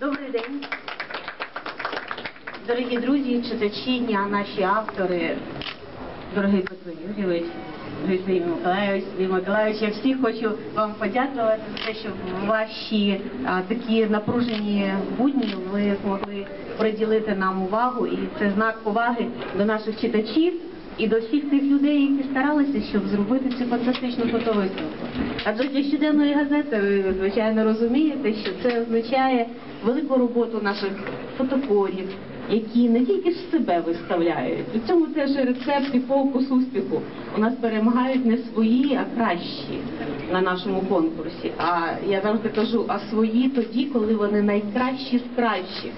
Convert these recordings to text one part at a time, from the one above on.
Добрий день. Дорогі друзі, читачі, наші автори, дорогий Петро Юрійович, Сергій Миколаївич, Сергій Миколаївич, я всі хочу вам подякувати за те, що ваші а, такі напружені будні ви змогли приділити нам увагу, і це знак поваги до наших читачів. І до всіх тих людей, які старалися, щоб зробити цю фантастичну фотовиставку. Адже щоденної газети ви звичайно розумієте, що це означає велику роботу наших фотокорів, які не тільки ж себе виставляють. У цьому теж рецепт і фокус успіху. У нас перемагають не свої, а кращі на нашому конкурсі. А я завжди кажу, а свої тоді, коли вони найкращі з кращих.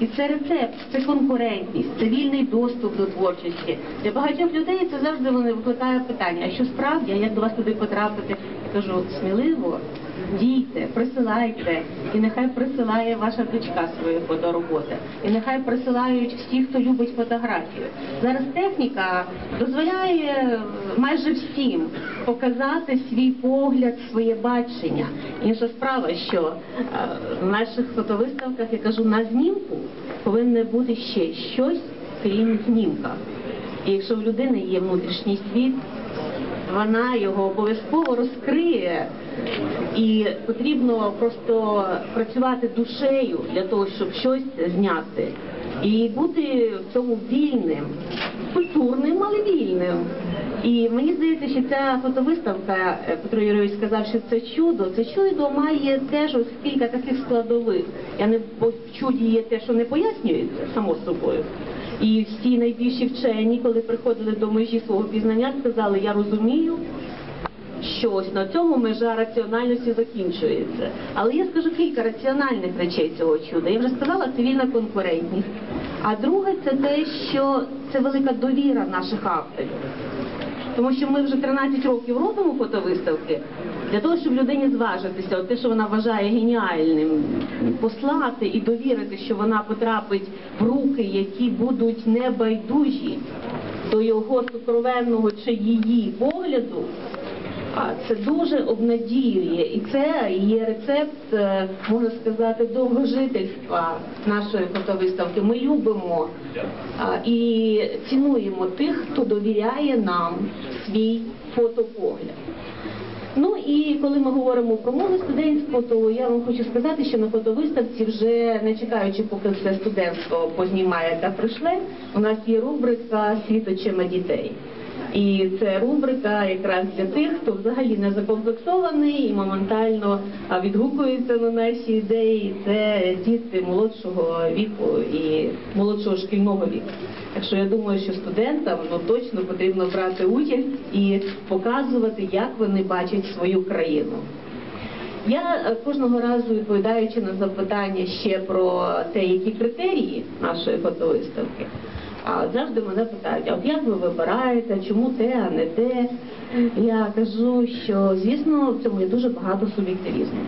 І це рецепт, це конкурентність, це вільний доступ до творчості. Для багатьох людей це завжди вони викликає питання, а що справді, а як до вас туди потрапити? Кажу, сміливо, дійте, присилайте, і нехай присилає ваша дочка свої фотороботи. І нехай присилають всі, хто любить фотографію. Зараз техніка дозволяє майже всім показати свій погляд, своє бачення. Інша справа, що е, в наших фотовиставках, я кажу, на знімку повинно бути ще щось, крім знімка. І якщо в людини є внутрішній світ, вона його обов'язково розкриє. І потрібно просто працювати душею для того, щоб щось зняти. І бути в цьому вільним, культурним, але вільним. І мені здається, що ця фотовиставка, е, Петро Юрійович сказав, що це чудо. Це чудо має теж ось кілька таких складових. Я не в чуді є те, що не пояснюється само собою. І всі найбільші вчені, коли приходили до межі свого пізнання, сказали, я розумію, що ось на цьому межа раціональності закінчується. Але я скажу кілька раціональних речей цього чуда. Я вже сказала, цивільна конкурентність. А друге, це те, що це велика довіра наших авторів. Тому що ми вже 13 років робимо фотовиставки для того, щоб людині зважитися, от те, що вона вважає геніальним, послати і довірити, що вона потрапить в руки, які будуть небайдужі до його сукровенного чи її погляду. Це дуже обнадіює, і це є рецепт, е, можна сказати, довгожительства нашої фотовиставки. Ми любимо і цінуємо тих, хто довіряє нам свій фотопогляд. Ну і коли ми говоримо про мову студентську, то я вам хочу сказати, що на фотовиставці, вже не чекаючи, поки все студентство познімає та пришле, у нас є рубрика Світочима дітей. І це рубрика якраз для тих, хто взагалі не закомплексований і моментально відгукується на наші ідеї. Це діти молодшого віку і молодшого шкільного віку. Так що я думаю, що студентам ну, точно потрібно брати участь і показувати, як вони бачать свою країну. Я е, кожного разу відповідаючи на запитання ще про те, які критерії нашої фотовиставки, завжди мене питають, а от як ви вибираєте, чому те, а не те? Я кажу, що звісно в цьому є дуже багато суб'єктивізму.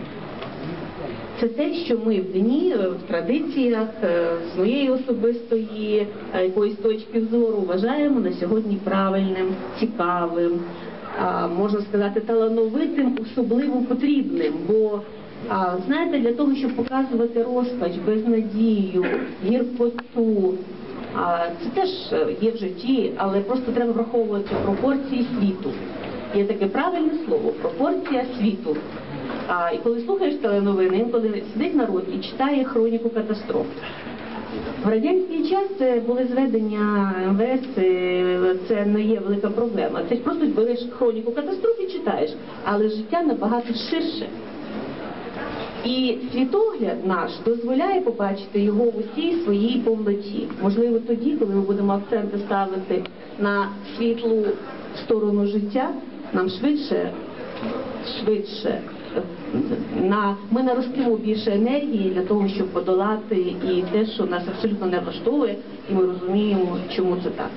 Це те, що ми в дні, е, в традиціях е, з моєї особистої е, якоїсь точки зору вважаємо на сьогодні правильним, цікавим, можна сказати, талановитим, особливо потрібним. Бо знаєте, для того, щоб показувати розпач, безнадію, гіркоту, а, це теж є в житті, але просто треба враховувати пропорції світу. Є таке правильне слово пропорція світу. А, і коли слухаєш теленовини, інколи сидить народ і читає хроніку катастроф. В радянський час це були зведення МВС, е, це не є велика проблема. Це просто береш хроніку катастроф і читаєш, але життя набагато ширше. І світогляд наш дозволяє побачити його в усій своїй повноті. Можливо, тоді, коли ми будемо акценти ставити на світлу сторону життя, нам швидше, швидше на ми наростимо більше енергії для того, щоб подолати і те, що нас абсолютно не влаштовує, і ми розуміємо, чому це так.